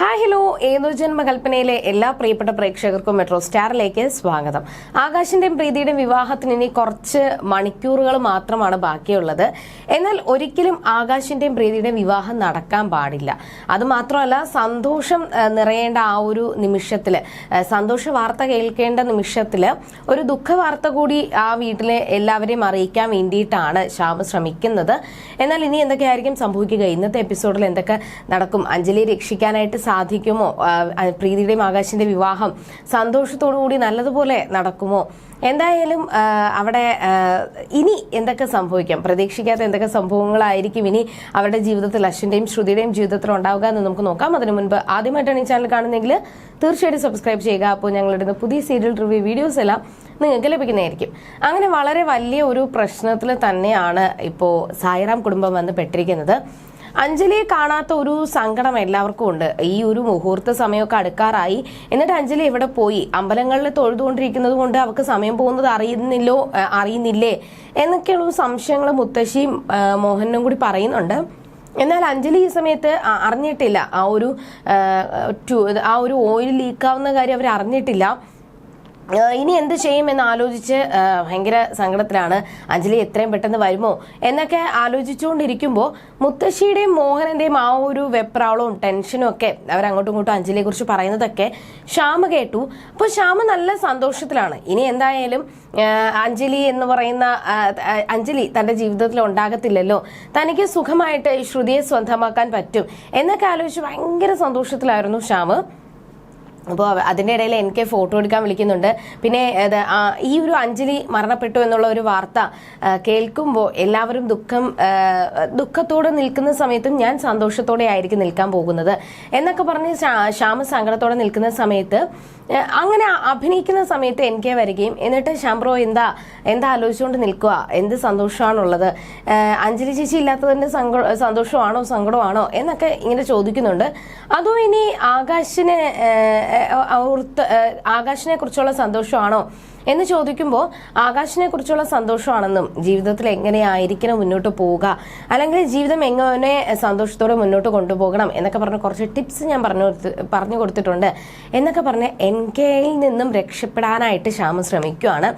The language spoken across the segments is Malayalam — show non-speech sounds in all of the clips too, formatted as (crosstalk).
Hi hello. ഏതോ ജന്മകൽപ്പനയിലെ എല്ലാ പ്രിയപ്പെട്ട പ്രേക്ഷകർക്കും മെട്രോ സ്റ്റാറിലേക്ക് സ്വാഗതം. ആകാശിന്റെയും പ്രീതിയുടെയും വിവാഹത്തിന് ഇനി കുറച്ച് മണിക്കൂറുകൾ മാത്രമാണ് ബാക്കിയുള്ളത്. എന്നാൽ ഒരിക്കലും ആകാശിന്റെയും പ്രീതിയുടെയും വിവാഹം നടക്കാൻ പാടില്ല. അത് മാത്രമല്ല സന്തോഷം നിറയേണ്ട ആ ഒരു നിമിഷത്തിൽ ആ, സന്തോഷ വാർത്ത കേൾക്കേണ്ട നിമിഷത്തിൽ ഒരു ദുഃഖ വാർത്ത കൂടി ആ വീട്ടിലെ എല്ലാവരെയും അറിയിക്കാൻ വേണ്ടിയിട്ടാണ് ശ്യാമ ശ്രമിക്കുന്നത്. എന്നാൽ ഇനി എന്തൊക്കെയായിരിക്കും സംഭവിക്കുക? ഇന്നത്തെ എപ്പിസോഡിൽ എന്തൊക്കെ നടക്കും? അഞ്ജലി രക്ഷിക്കാനായിട്ട് സാധിക്കുമോ? പ്രീതിയുടെയും ആകാശിന്റെ വിവാഹം സന്തോഷത്തോടു കൂടി നല്ലതുപോലെ നടക്കുമോ? എന്തായാലും അവിടെ ഇനി എന്തൊക്കെ സംഭവിക്കാം? പ്രതീക്ഷിക്കാത്ത എന്തൊക്കെ സംഭവങ്ങളായിരിക്കും ഇനി അവരുടെ ജീവിതത്തിൽ അശ്വിന്റെയും ശ്രുതിയുടെയും ജീവിതത്തിൽ ഉണ്ടാവുക എന്ന് നമുക്ക് നോക്കാം. അതിനു മുൻപ് ആദ്യമായിട്ടാണ് ഈ ചാനൽ കാണുന്നെങ്കിൽ തീർച്ചയായിട്ടും സബ്സ്ക്രൈബ് ചെയ്യുക. അപ്പോൾ ഞങ്ങളുടെ പുതിയ സീരിയൽ റിവ്യൂ വീഡിയോസ് എല്ലാം നിങ്ങൾക്ക് ലഭിക്കുന്നതായിരിക്കും. അങ്ങനെ വളരെ വലിയ ഒരു പ്രശ്നത്തിൽ തന്നെയാണ് ഇപ്പോൾ സായിറാം കുടുംബം വന്ന് പെട്ടിരിക്കുന്നത്. അഞ്ജലിയെ കാണാത്ത ഒരു സങ്കടം എല്ലാവർക്കും ഉണ്ട്. ഈ ഒരു മുഹൂർത്ത സമയമൊക്കെ അടുക്കാറായി. എന്നിട്ട് അഞ്ജലി എവിടെ പോയി? അമ്പലങ്ങളിൽ തൊഴുതുകൊണ്ടിരിക്കുന്നത് കൊണ്ട് അവർക്ക് സമയം പോകുന്നത് അറിയുന്നില്ലോ അറിയുന്നില്ലേ? എന്നൊക്കെയുള്ള സംശയങ്ങൾ മുത്തശ്ശിയും മോഹനും കൂടി പറയുന്നുണ്ട്. എന്നാൽ അഞ്ജലി ഈ സമയത്ത് അറിഞ്ഞിട്ടില്ല. ആ ഒരു ആ, ഒരു ഓയിൽ ലീക്കാവുന്ന കാര്യം അവർ അറിഞ്ഞിട്ടില്ല ഇനി എന്ത് ചെയ്യും എന്ന് ആലോചിച്ച് ഭയങ്കര സങ്കടത്തിലാണ്. അഞ്ജലി എത്രയും പെട്ടെന്ന് വരുമോ? എന്നൊക്കെ ആലോചിച്ചുകൊണ്ടിരിക്കുമ്പോൾ മുത്തശ്ശിയുടെയും മോഹനന്റെയും ആ ഒരു വെപ്രാളവും ടെൻഷനും ഒക്കെ അവർ അങ്ങോട്ടും ഇങ്ങോട്ടും അഞ്ജലിയെ കുറിച്ച് പറയുന്നതൊക്കെ ശ്യാമ കേട്ടു. അപ്പോൾ ശ്യാമ നല്ല സന്തോഷത്തിലാണ്. ഇനി എന്തായാലും അഞ്ജലി എന്ന് പറയുന്ന അഞ്ജലി തന്റെ ജീവിതത്തിൽ ഉണ്ടാകത്തില്ലല്ലോ. തനിക്ക് സുഖമായിട്ട് ശ്രുതിയെ സ്വന്തമാക്കാൻ പറ്റും. എന്നൊക്കെ ആലോചിച്ച് ഭയങ്കര സന്തോഷത്തിലായിരുന്നു ശ്യാമ്. അപ്പോൾ അതിന്റെ ഇടയിൽ എനിക്ക് ഫോട്ടോ എടുക്കാൻ വിളിക്കുന്നുണ്ട്. പിന്നെ ഈ ഒരു അഞ്ജലി മരണപ്പെട്ടു എന്നുള്ള ഒരു വാർത്ത കേൾക്കുമ്പോൾ എല്ലാവരും ദുഃഖം ദുഃഖത്തോടെ നിൽക്കുന്ന സമയത്തും ഞാൻ സന്തോഷത്തോടെ ആയിരിക്കും നിൽക്കാൻ പോകുന്നത്. എന്നൊക്കെ പറഞ്ഞ് ശ്യാ- ശ്യാമ സങ്കടത്തോടെ നിൽക്കുന്ന സമയത്ത് അങ്ങനെ അഭിനയിക്കുന്ന സമയത്ത് എനിക്ക് വരികയും എന്നിട്ട് ശാംബ്രോ എന്താ എന്താ ആലോചിച്ചുകൊണ്ട് നിൽക്കുക? എന്ത് സന്തോഷമാണുള്ളത് അഞ്ജലി ചേച്ചി ഇല്ലാത്തതിന്റെ സന്തോഷമാണോ സങ്കടമാണോ എന്നൊക്കെ ഇങ്ങനെ ചോദിക്കുന്നുണ്ട്. അതോ ഇനി ആകാശിനെ ഓർത്ത് ആകാശിനെ കുറിച്ചുള്ള സന്തോഷമാണോ എന്ന് ചോദിക്കുമ്പോൾ ആകാശിനെ കുറിച്ചുള്ള സന്തോഷമാണെന്നും ജീവിതത്തിൽ എങ്ങനെയായിരിക്കണം മുന്നോട്ട് പോവുക അല്ലെങ്കിൽ ജീവിതം എങ്ങനെ സന്തോഷത്തോടെ മുന്നോട്ട് കൊണ്ടുപോകണം എന്നൊക്കെ പറഞ്ഞ കുറച്ച് ടിപ്സ് ഞാൻ പറഞ്ഞു പറഞ്ഞു കൊടുത്തിട്ടുണ്ട് എന്നൊക്കെ പറഞ്ഞ് എൻ കെയിൽ നിന്നും രക്ഷപ്പെടാനായിട്ട് ശ്യാമ ശ്രമിക്കുകയാണ്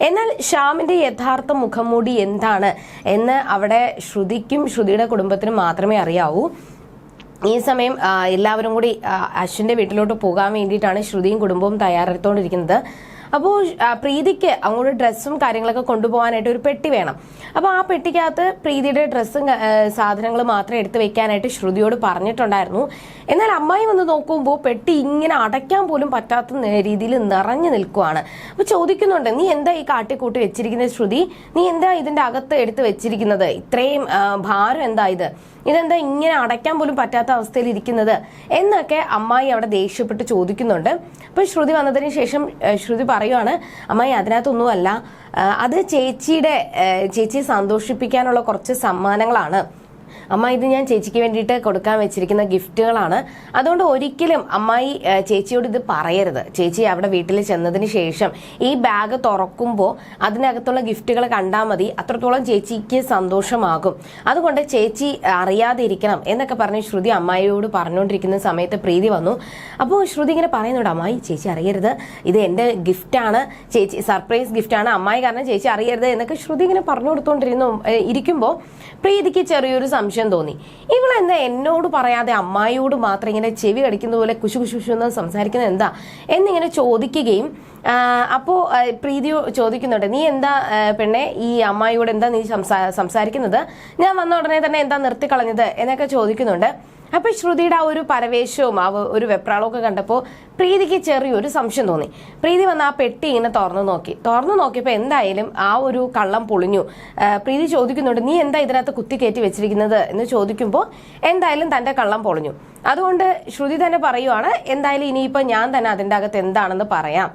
എന്നാൽ ശ്യാമിന്റെ യഥാർത്ഥ മുഖംമൂടി എന്താണ് എന്ന് അവിടെ ശ്രുതിക്കും ശ്രുതിയുടെ കുടുംബത്തിനും മാത്രമേ അറിയാവൂ. ഈ സമയം എല്ലാവരും കൂടി അശ്വിന്റെ വീട്ടിലോട്ട് പോകാൻ വേണ്ടിയിട്ടാണ് ശ്രുതിയും കുടുംബവും തയ്യാറെടുത്തുകൊണ്ടിരിക്കുന്നത് അപ്പോൾ പ്രീതിക്ക് അങ്ങോട്ട് ഡ്രസ്സും കാര്യങ്ങളൊക്കെ കൊണ്ടുപോകാനായിട്ട് ഒരു പെട്ടി വേണം. അപ്പോൾ ആ പെട്ടിക്കകത്ത് പ്രീതിയുടെ ഡ്രസ്സും സാധനങ്ങൾ മാത്രം എടുത്തു വെക്കാനായിട്ട് ശ്രുതിയോട് പറഞ്ഞിട്ടുണ്ടായിരുന്നു. എന്നാൽ അമ്മായി വന്ന് നോക്കുമ്പോൾ പെട്ടി ഇങ്ങനെ അടയ്ക്കാൻ പോലും പറ്റാത്ത രീതിയിൽ നിറഞ്ഞു നിൽക്കുവാണ്. അപ്പോൾ ചോദിക്കുന്നുണ്ട് നീ എന്താ ഈ കാട്ടിക്കൂട്ടി വെച്ചിരിക്കുന്നത് ശ്രുതി? നീ എന്താ ഇതിന്റെ അകത്ത് എടുത്ത് വെച്ചിരിക്കുന്നത്? ഇത്രയും ഭാരം എന്താ ഇത്? ഇതെന്താ ഇങ്ങനെ അടയ്ക്കാൻ പോലും പറ്റാത്ത അവസ്ഥയിൽ ഇരിക്കുന്നത്? എന്നൊക്കെ അമ്മായി അവിടെ ദേഷ്യപ്പെട്ട് ചോദിക്കുന്നുണ്ട്. അപ്പൊ ശ്രുതി വന്നതിന് ശേഷം ശ്രുതി പറയുവാണ് അമ്മായി അതിനകത്തൊന്നുമല്ല. അത് ചേച്ചിയുടെ ചേച്ചിയെ സന്തോഷിപ്പിക്കാനുള്ള കുറച്ച് സമ്മാനങ്ങളാണ്. അമ്മ ഇത് ഞാൻ ചേച്ചിക്ക് വേണ്ടിയിട്ട് കൊടുക്കാൻ വെച്ചിരിക്കുന്ന ഗിഫ്റ്റുകളാണ്. അതുകൊണ്ട് ഒരിക്കലും അമ്മായി ചേച്ചിയോട് ഇത് പറയരുത്. ചേച്ചി അവിടെ വീട്ടിൽ ചെന്നതിന് ശേഷം ഈ ബാഗ് തുറക്കുമ്പോൾ അതിനകത്തുള്ള ഗിഫ്റ്റുകൾ കണ്ടാൽ മതി. അത്രത്തോളം ചേച്ചിക്ക് സന്തോഷമാകും. അതുകൊണ്ട് ചേച്ചി അറിയാതെ ഇരിക്കണം എന്നൊക്കെ പറഞ്ഞ് ശ്രുതി അമ്മായിയോട് പറഞ്ഞുകൊണ്ടിരിക്കുന്ന സമയത്ത് പ്രീതി വന്നു. അപ്പോൾ ശ്രുതി ഇങ്ങനെ പറയുന്നുണ്ട് അമ്മായി ചേച്ചി അറിയരുത്. ഇത് എന്റെ ഗിഫ്റ്റാണ്. ചേച്ചി സർപ്രൈസ് ഗിഫ്റ്റാണ്. അമ്മായി കാരണം ചേച്ചി അറിയരുത് എന്നൊക്കെ ശ്രുതി ഇങ്ങനെ പറഞ്ഞു കൊടുത്തോണ്ടിരുന്നു ഇരിക്കുമ്പോൾ പ്രീതിക്ക് ചെറിയൊരു സംശയം തോന്നി. ഇവളെന്താ എന്നോട് പറയാതെ അമ്മായിയോട് മാത്രം ഇങ്ങനെ ചെവി കടിക്കുന്ന പോലെ കുശു കുശു കുശു എന്ന് സംസാരിക്കുന്നത് എന്താ എന്നിങ്ങനെ ചോദിക്കുകയും അപ്പോൾ പ്രീതി ചോദിക്കുന്നുണ്ട് നീ എന്താ പെണ്ണെ ഈ അമ്മായിയോട് എന്താ നീ സംസാരിക്കുന്നത് ഞാൻ വന്ന ഉടനെ തന്നെ എന്താ നിർത്തിക്കളഞ്ഞത് എന്നൊക്കെ ചോദിക്കുന്നുണ്ട് അപ്പൊ ശ്രുതിയുടെ ആ ഒരു പരവേശവും ആ ഒരു വെപ്രാളവും ഒക്കെ കണ്ടപ്പോൾ പ്രീതിക്ക് ചെറിയൊരു സംശയം തോന്നി. പ്രീതി വന്ന് ആ പെട്ടി ഇങ്ങനെ തുറന്നു നോക്കി. തുറന്നു നോക്കിയപ്പോൾ എന്തായാലും ആ ഒരു കള്ളം പൊളിഞ്ഞു. പ്രീതി ചോദിക്കുന്നുണ്ട് നീ എന്താ ഇതിനകത്ത് കുത്തി കയറ്റി വെച്ചിരിക്കുന്നത്? എന്ന് ചോദിക്കുമ്പോൾ എന്തായാലും തന്റെ കള്ളം പൊളിഞ്ഞു. അതുകൊണ്ട് ശ്രുതി തന്നെ പറയുവാണ് എന്തായാലും ഇനിയിപ്പോൾ ഞാൻ തന്നെ അതിന്റെ അകത്ത് എന്താണെന്ന് പറയാം.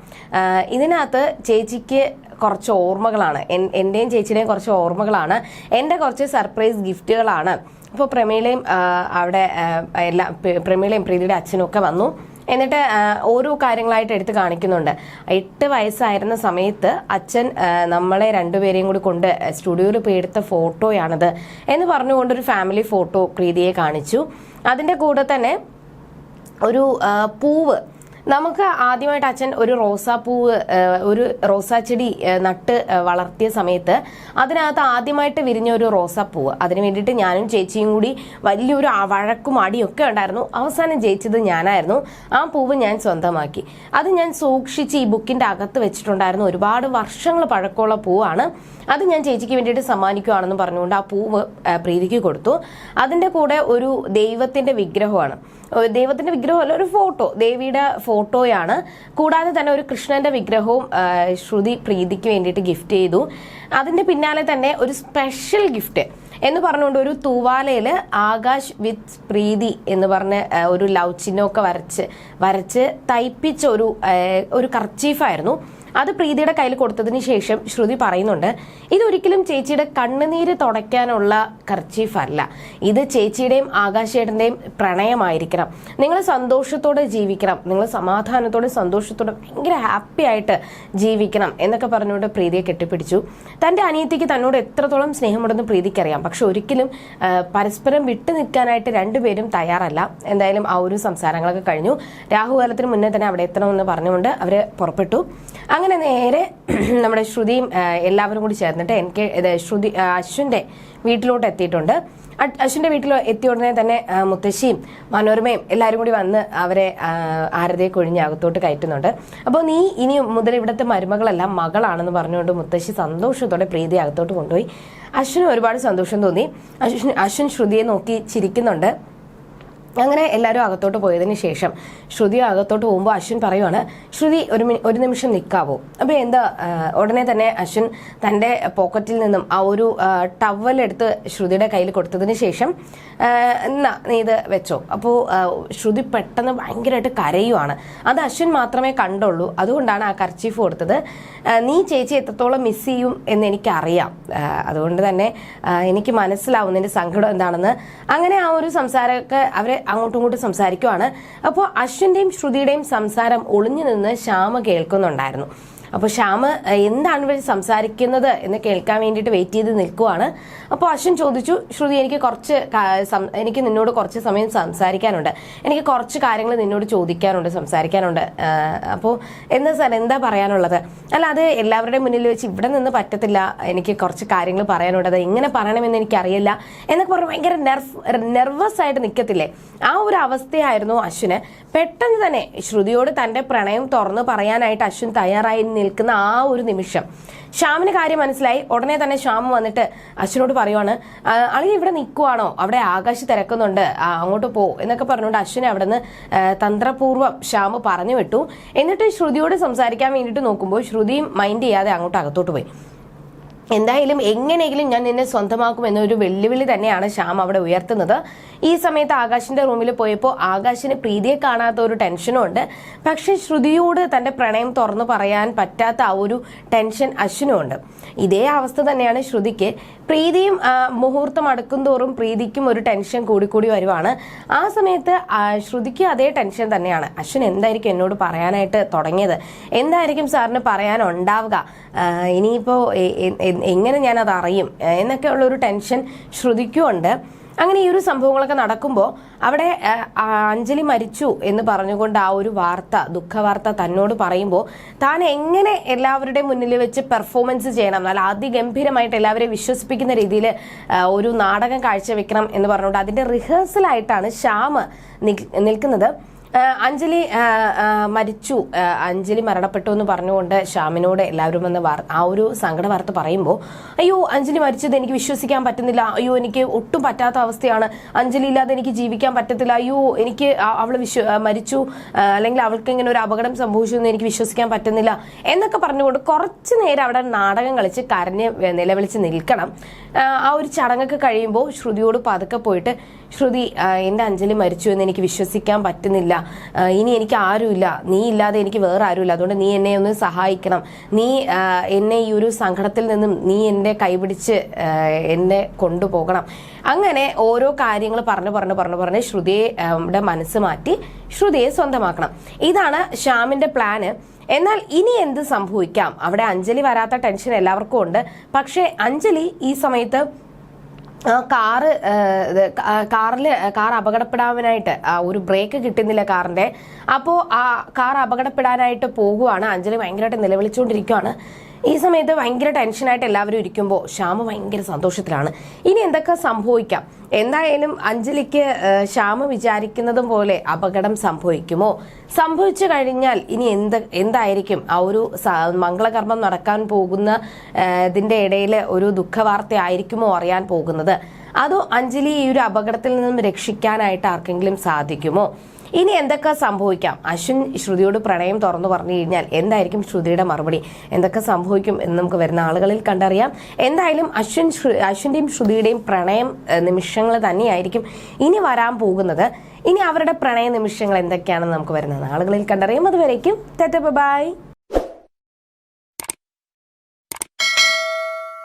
ഇതിനകത്ത് ചേച്ചിക്ക് കുറച്ച് ഓർമ്മകളാണ്. എന്റെയും ചേച്ചിയുടെയും കുറച്ച് ഓർമ്മകളാണ്. എന്റെ കുറച്ച് സർപ്രൈസ് ഗിഫ്റ്റുകളാണ്. അപ്പോൾ പ്രമീളയും അവിടെ എല്ലാ പ്രമീളയും പ്രീതിയുടെ അച്ഛനും ഒക്കെ വന്നു. എന്നിട്ട് ഓരോ കാര്യങ്ങളായിട്ട് എടുത്ത് കാണിക്കുന്നുണ്ട്. എട്ട് വയസ്സായിരുന്ന സമയത്ത് അച്ഛൻ നമ്മളെ രണ്ടുപേരെയും കൂടി കൊണ്ട് സ്റ്റുഡിയോയിൽ പോയി എടുത്ത ഫോട്ടോയാണത് എന്ന് പറഞ്ഞുകൊണ്ട് ഒരു ഫാമിലി ഫോട്ടോ പ്രീതിയെ കാണിച്ചു. അതിന്റെ കൂടെ തന്നെ ഒരു പൂവ് നമുക്ക് ആദ്യമായിട്ട് അച്ഛൻ ഒരു റോസാപ്പൂവ് ഒരു റോസാച്ചെടി ചെടി നട്ട് വളർത്തിയ സമയത്ത് അതിനകത്ത് ആദ്യമായിട്ട് വിരിഞ്ഞ ഒരു റോസാപ്പൂവ്. അതിന് വേണ്ടിയിട്ട് ഞാനും ചേച്ചിയും കൂടി വലിയൊരു വഴക്കും അടിയും ഒക്കെ ഉണ്ടായിരുന്നു. അവസാനം ജയിച്ചത് ഞാനായിരുന്നു. ആ പൂവ് ഞാൻ സ്വന്തമാക്കി. അത് ഞാൻ സൂക്ഷിച്ച് ഈ ബുക്കിന്റെ അകത്ത് വെച്ചിട്ടുണ്ടായിരുന്നു. ഒരുപാട് വർഷങ്ങൾ പഴക്കമുള്ള പൂവാണ്. അത് ഞാൻ ചേച്ചിക്ക് വേണ്ടിയിട്ട് സമ്മാനിക്കുകയാണെന്ന് പറഞ്ഞുകൊണ്ട് ആ പൂവ് പ്രീതിക്ക് കൊടുത്തു. അതിന്റെ കൂടെ ഒരു ദൈവത്തിന്റെ വിഗ്രഹമാണ്. ദൈവത്തിന്റെ വിഗ്രഹമല്ല ഒരു ഫോട്ടോ. ദേവിയുടെ ഫോട്ടോയാണ്. കൂടാതെ തന്നെ ഒരു കൃഷ്ണന്റെ വിഗ്രഹവും ശ്രുതി പ്രീതിക്ക് വേണ്ടിയിട്ട് ഗിഫ്റ്റ് ചെയ്തു. അതിന്റെ പിന്നാലെ തന്നെ ഒരു സ്പെഷ്യൽ ഗിഫ്റ്റ് എന്ന് പറഞ്ഞുകൊണ്ട് ഒരു തൂവാലയിൽ ആകാശ് വിത്ത് പ്രീതി എന്ന് പറഞ്ഞ ഒരു ലവ് ചിഹ്നമൊക്കെ വരച്ച് വരച്ച് തയ്പ്പിച്ച ഒരു ഒരു കർച്ചീഫായിരുന്നു അത് പ്രീതിയുടെ കയ്യിൽ കൊടുത്തതിന് ശേഷം ശ്രുതി പറയുന്നുണ്ട് ഇതൊരിക്കലും ചേച്ചിയുടെ കണ്ണുനീര് തുടയ്ക്കാനുള്ള കർച്ചീഫ് അല്ല. ഇത് ചേച്ചിയുടെയും ആകാശേട്ടന്റെയും പ്രണയമായിരിക്കണം. നിങ്ങൾ സന്തോഷത്തോടെ ജീവിക്കണം. നിങ്ങൾ സമാധാനത്തോടെ സന്തോഷത്തോടെ ഭയങ്കര ഹാപ്പി ആയിട്ട് ജീവിക്കണം. എന്നൊക്കെ പറഞ്ഞുകൊണ്ട് പ്രീതിയെ കെട്ടിപ്പിടിച്ചു. തന്റെ അനിയത്തിക്ക് തന്നോട് എത്രത്തോളം സ്നേഹമുണ്ടെന്ന് പ്രീതിക്കറിയാം. പക്ഷെ ഒരിക്കലും പരസ്പരം വിട്ടു നിൽക്കാനായിട്ട് രണ്ടുപേരും തയ്യാറല്ല. എന്തായാലും ആ ഒരു സംസാരങ്ങളൊക്കെ കഴിഞ്ഞു. രാഹുകാലത്തിന് മുന്നേ തന്നെ അവിടെ എത്തണമെന്ന് പറഞ്ഞുകൊണ്ട് അവർ പുറപ്പെട്ടു. അങ്ങനെ നേരെ (clears throat) നമ്മുടെ ശ്രുതിയും എല്ലാവരും കൂടി ചേർന്നിട്ട് എനിക്ക് ശ്രുതി അശ്വിന്റെ വീട്ടിലോട്ട് എത്തിയിട്ടുണ്ട്. അശ്വിന്റെ വീട്ടിൽ എത്തിയ ഉടനെ തന്നെ മുത്തശ്ശിയും മനോരമയും എല്ലാവരും കൂടി വന്ന് അവരെ ആരതയെ കൊഴിഞ്ഞ് അകത്തോട്ട് കയറ്റുന്നുണ്ട്. അപ്പോൾ നീ ഇനി മുതൽ ഇവിടുത്തെ മരുമകളെല്ലാം മകളാണെന്ന് പറഞ്ഞുകൊണ്ട് മുത്തശ്ശി സന്തോഷത്തോടെ പ്രീതി അകത്തോട്ട് കൊണ്ടുപോയി. അശ്വിന് ഒരുപാട് സന്തോഷം തോന്നി. അശ്വിൻ അശ്വിൻ ശ്രുതിയെ നോക്കി ചിരിക്കുന്നുണ്ട്. അങ്ങനെ എല്ലാവരും അകത്തോട്ട് പോയതിന് ശേഷം ശ്രുതി അകത്തോട്ട് പോകുമ്പോൾ അശ്വിൻ പറയുവാണ് ശ്രുതി ഒരു ഒരു നിമിഷം നിൽക്കാവോ അപ്പോൾ എന്താ ഉടനെ തന്നെ അശ്വിൻ തന്റെ പോക്കറ്റിൽ നിന്നും ആ ഒരു ടവൽ എടുത്ത് ശ്രുതിയുടെ കയ്യിൽ കൊടുത്തതിന് ശേഷം എന്നാ നീ ഇത് വെച്ചോ. അപ്പോൾ ശ്രുതി പെട്ടെന്ന് ഭയങ്കരമായിട്ട് കരയുവാണ്. അത് അശ്വിൻ മാത്രമേ കണ്ടുള്ളൂ. അതുകൊണ്ടാണ് ആ കർച്ചീഫ് കൊടുത്തത് നീ ചേച്ചി എത്രത്തോളം മിസ് ചെയ്യും എന്ന് എനിക്കറിയാം. അതുകൊണ്ട് തന്നെ എനിക്ക് മനസ്സിലാവും നിന്റെ സങ്കടം എന്താണെന്ന് അങ്ങനെ ആ ഒരു സംസാരമൊക്കെ അവർ അങ്ങോട്ടും ഇങ്ങോട്ടും സംസാരിക്കുവാണ്. അപ്പോൾ അശ്വിന്റെയും ശ്രുതിയുടെയും സംസാരം ഒളിഞ്ഞു നിന്ന് ശ്യാമ കേൾക്കുന്നുണ്ടായിരുന്നു. അപ്പോൾ ശ്യാമ് എന്താണ് ഇവർ സംസാരിക്കുന്നത് എന്ന് കേൾക്കാൻ വേണ്ടിയിട്ട് വെയിറ്റ് ചെയ്ത് നിൽക്കുവാണ്. അപ്പോൾ അശ്വിൻ ചോദിച്ചു ശ്രുതി എനിക്ക് കുറച്ച് എനിക്ക് നിന്നോട് കുറച്ച് സമയം സംസാരിക്കാനുണ്ട്. എനിക്ക് കുറച്ച് കാര്യങ്ങൾ നിന്നോട് ചോദിക്കാനുണ്ട് സംസാരിക്കാനുണ്ട്. അപ്പോൾ എന്താ സാർ എന്താ പറയാനുള്ളത്? അല്ല അത് എല്ലാവരുടെയും മുന്നിൽ വെച്ച് ഇവിടെ നിന്ന് പറ്റത്തില്ല. എനിക്ക് കുറച്ച് കാര്യങ്ങൾ പറയാനുണ്ട്. അത് എങ്ങനെ പറയണമെന്ന് എനിക്കറിയില്ല. എന്നൊക്കെ പറഞ്ഞ് ഭയങ്കര നെർവ് നെർവസ് ആയിട്ട് നിൽക്കത്തില്ലേ ആ ഒരു അവസ്ഥയായിരുന്നു അശ്വിന്. പെട്ടെന്ന് തന്നെ ശ്രുതിയോട് തന്റെ പ്രണയം തുറന്ന് പറയാനായിട്ട് അശ്വിൻ തയ്യാറായി നിൽക്കുന്ന ആ ഒരു നിമിഷം. ശ്യാമിന് കാര്യം മനസ്സിലായി. ഉടനെ തന്നെ ശ്യാം വന്നിട്ട് അശ്വിനോട് പറയുവാണ് "ആ, അളി ഇവിടെ നിൽക്കുവാണോ അവിടെ ആകാശ് തിരക്കുന്നുണ്ട്. അങ്ങോട്ട് പോ. എന്നൊക്കെ പറഞ്ഞുകൊണ്ട് അശ്വിനെ അവിടെ നിന്ന് തന്ത്രപൂർവം ശ്യാം പറഞ്ഞു വിട്ടു. എന്നിട്ട് ശ്രുതിയോട് സംസാരിക്കാൻ വേണ്ടിയിട്ട് നോക്കുമ്പോൾ ശ്രുതിയും മൈൻഡ് ചെയ്യാതെ അങ്ങോട്ട് അകത്തോട്ട് പോയി. എന്തായാലും എങ്ങനെയെങ്കിലും ഞാൻ നിന്നെ സ്വന്തമാക്കും എന്നൊരു വെല്ലുവിളി തന്നെയാണ് ശ്യാം അവിടെ ഉയർത്തുന്നത്. ഈ സമയത്ത് ആകാശിന്റെ റൂമിൽ പോയപ്പോൾ ആകാശിന് പ്രീതിയെ കാണാത്ത ഒരു ടെൻഷനും ഉണ്ട്. പക്ഷെ ശ്രുതിയോട് തന്റെ പ്രണയം തുറന്നു പറയാൻ പറ്റാത്ത ആ ഒരു ടെൻഷൻ അശ്വിനും ഉണ്ട്. ഇതേ അവസ്ഥ തന്നെയാണ് ശ്രുതിക്ക്. പ്രീതിയും മുഹൂർത്തം അടുക്കും തോറും പ്രീതിക്കും ഒരു ടെൻഷൻ കൂടിക്കൂടി വരുവാണ്. ആ സമയത്ത് ശ്രുതിക്ക് അതേ ടെൻഷൻ തന്നെയാണ്. അശ്വിൻ എന്തായിരിക്കും എന്നോട് പറയാനായിട്ട് തുടങ്ങിയത്? എന്തായിരിക്കും സാറിന് പറയാനുണ്ടാവുക? ഇനിയിപ്പോ എങ്ങനെ ഞാൻ അത് അറിയും? എന്നൊക്കെ ഉള്ള ഒരു ടെൻഷൻ ശ്രുതിക്കുമുണ്ട് അങ്ങനെ ഈ ഒരു സംഭവങ്ങളൊക്കെ നടക്കുമ്പോൾ അവിടെ അഞ്ജലി മരിച്ചു എന്ന് പറഞ്ഞുകൊണ്ട് ആ ഒരു വാർത്ത ദുഃഖവാർത്ത തന്നോട് പറയുമ്പോൾ താൻ എങ്ങനെ എല്ലാവരുടെയും മുന്നിൽ വെച്ച് പെർഫോമൻസ് ചെയ്യണം? നല്ല അതിഗംഭീരമായിട്ട് എല്ലാവരെയും വിശ്വസിപ്പിക്കുന്ന രീതിയിൽ ഒരു നാടകം കാഴ്ചവെക്കണം എന്ന് പറഞ്ഞുകൊണ്ട് അതിന്റെ റിഹേഴ്സലായിട്ടാണ് ശ്യാമ് നിൽ- നിൽക്കുന്നത്. അഞ്ജലി മരിച്ചു. അഞ്ജലി മരണപ്പെട്ടു എന്ന് പറഞ്ഞുകൊണ്ട് ഷാമിനോട് എല്ലാവരും വന്ന് ആ ഒരു സങ്കട വാർത്ത പറയുമ്പോൾ അയ്യോ അഞ്ജലി മരിച്ചത് എനിക്ക് വിശ്വസിക്കാൻ പറ്റുന്നില്ല. അയ്യോ എനിക്ക് ഒട്ടും പറ്റാത്ത അവസ്ഥയാണ്. അഞ്ജലി ഇല്ലാതെ എനിക്ക് ജീവിക്കാൻ പറ്റത്തില്ല. അയ്യോ എനിക്ക് അവൾ വിശ്വ മരിച്ചു. അല്ലെങ്കിൽ അവൾക്ക് ഇങ്ങനെ ഒരു അപകടം സംഭവിച്ചു എന്ന് എനിക്ക് വിശ്വസിക്കാൻ പറ്റുന്നില്ല. എന്നൊക്കെ പറഞ്ഞുകൊണ്ട് കുറച്ച് നേരം അവിടെ നാടകം കളിച്ച് കരഞ്ഞ് നിലവിളിച്ച് നിൽക്കണം. ആ, ഒരു ചടങ്ങൊക്കെ കഴിയുമ്പോൾ ശ്രുതിയോട് പതുക്കെ പോയിട്ട് ശ്രുതി എന്റെ അഞ്ജലി മരിച്ചു എന്ന് എനിക്ക് വിശ്വസിക്കാൻ പറ്റുന്നില്ല. ഇനി എനിക്ക് ആരുമില്ല. നീ ഇല്ലാതെ എനിക്ക് വേറെ ആരുമില്ല. അതുകൊണ്ട് നീ എന്നെ ഒന്ന് സഹായിക്കണം. നീ എന്നെ ഈ ഒരു സങ്കടത്തിൽ നിന്നും നീ എന്നെ കൈപിടിച്ച് എന്നെ കൊണ്ടുപോകണം. അങ്ങനെ ഓരോ കാര്യങ്ങൾ പറഞ്ഞു പറഞ്ഞു പറഞ്ഞു പറഞ്ഞ് ശ്രുതിയുടെ മനസ്സ് മാറ്റി ശ്രുതിയെ സ്വന്തമാക്കണം. ഇതാണ് ശ്യാമിന്റെ പ്ലാന് എന്നാൽ ഇനി എന്ത് സംഭവിക്കാം? അവിടെ അഞ്ജലി വരാത്ത ടെൻഷൻ എല്ലാവർക്കും ഉണ്ട്. പക്ഷേ അഞ്ജലി ഈ സമയത്ത് കാറ് കാറിൽ കാർ അപകടപ്പെടാനായിട്ട് ഒരു ബ്രേക്ക് കിട്ടുന്നില്ല കാറിന്റെ. അപ്പോൾ ആ കാർ അപകടപ്പെടാനായിട്ട് പോകുവാണ്. അഞ്ജലി ഭയങ്കരമായിട്ട് നിലവിളിച്ചുകൊണ്ടിരിക്കുകയാണ് ഈ സമയത്ത് ഭയങ്കര ടെൻഷനായിട്ട് എല്ലാവരും ഇരിക്കുമ്പോൾ ശ്യാമ ഭയങ്കര സന്തോഷത്തിലാണ്. ഇനി എന്തൊക്കെ സംഭവിക്കാം? എന്തായാലും അഞ്ജലിക്ക് ശ്യാമ വിചാരിക്കുന്നതും പോലെ അപകടം സംഭവിക്കുമോ? സംഭവിച്ചു കഴിഞ്ഞാൽ ഇനി എന്ത് എന്തായിരിക്കും? ആ ഒരു മംഗളകർമ്മം നടക്കാൻ പോകുന്ന ഇതിന്റെ ഇടയിൽ ഒരു ദുഃഖവാർത്ത ആയിരിക്കുമോ അറിയാൻ പോകുന്നത്? അതോ അഞ്ജലി ഈ ഒരു അപകടത്തിൽ നിന്നും രക്ഷിക്കാനായിട്ട് ആർക്കെങ്കിലും സാധിക്കുമോ? ഇനി എന്തൊക്കെ സംഭവിക്കാം? അശ്വിൻ ശ്രുതിയോട് പ്രണയം തുറന്നു പറഞ്ഞു കഴിഞ്ഞാൽ എന്തായിരിക്കും ശ്രുതിയുടെ മറുപടി? എന്തൊക്കെ സംഭവിക്കും എന്ന് നമുക്ക് വരുന്ന ആളുകളിൽ കണ്ടറിയാം. എന്തായാലും അശ്വിൻ അശ്വിന്റെയും ശ്രുതിയുടെയും പ്രണയം നിമിഷങ്ങൾ തന്നെയായിരിക്കും ഇനി വരാൻ പോകുന്നത്. ഇനി അവരുടെ പ്രണയ നിമിഷങ്ങൾ എന്തൊക്കെയാണെന്ന് നമുക്ക് വരുന്നത് ആളുകളിൽ കണ്ടറിയാം. അതുവരേക്കും ബൈ.